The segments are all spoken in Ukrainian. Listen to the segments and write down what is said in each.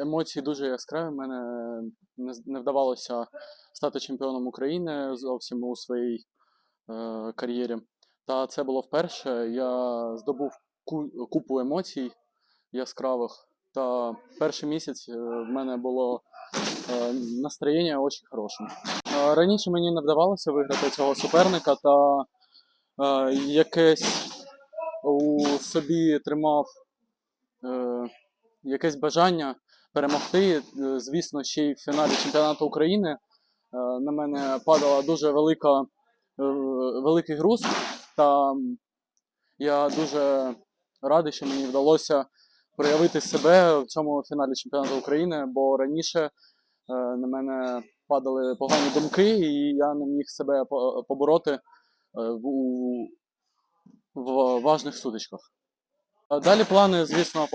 Емоції дуже яскраві. Мене не, вдавалося стати чемпіоном України зовсім у своїй е, кар'єрі. Та це було вперше. Я здобув купу емоцій яскравих. Та перший місяць е, в мене було е, настроєння дуже хороше. Е, Раніше мені не вдавалося виграти цього суперника, та е, якесь у собі тримав е, якесь бажання перемогти. Е, Звісно, ще й в фіналі чемпіонату України е, на мене падала дуже велика, е, великий груз. Та я дуже радий, що мені вдалося проявити себе в цьому фіналі чемпіонату України, бо раніше на мене падали погані думки, і я не міг себе побороти в, в важних сутичках. Далі плани, звісно,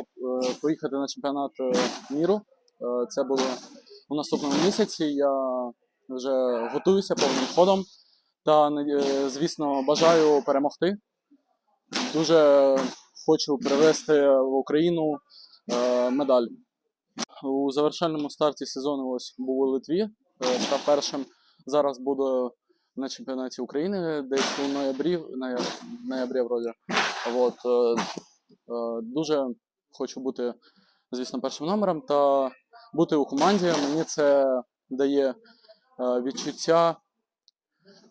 поїхати на чемпіонат е, міру. Е, Це буде у наступному місяці. Я вже готуюся повним ходом. Та, е, звісно, бажаю перемогти. Дуже хочу привезти в Україну медаль. У завершальному старті сезону ось був у Литві, став першим. Зараз буду на чемпіонаті України десь у ноябрі, ноябрі вроді. От, Дуже хочу бути, звісно, першим номером та бути у команді. Мені це дає е, відчуття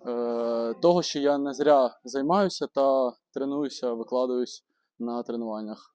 е, того, що я не зря займаюся та тренуюся, викладаюсь на тренуваннях.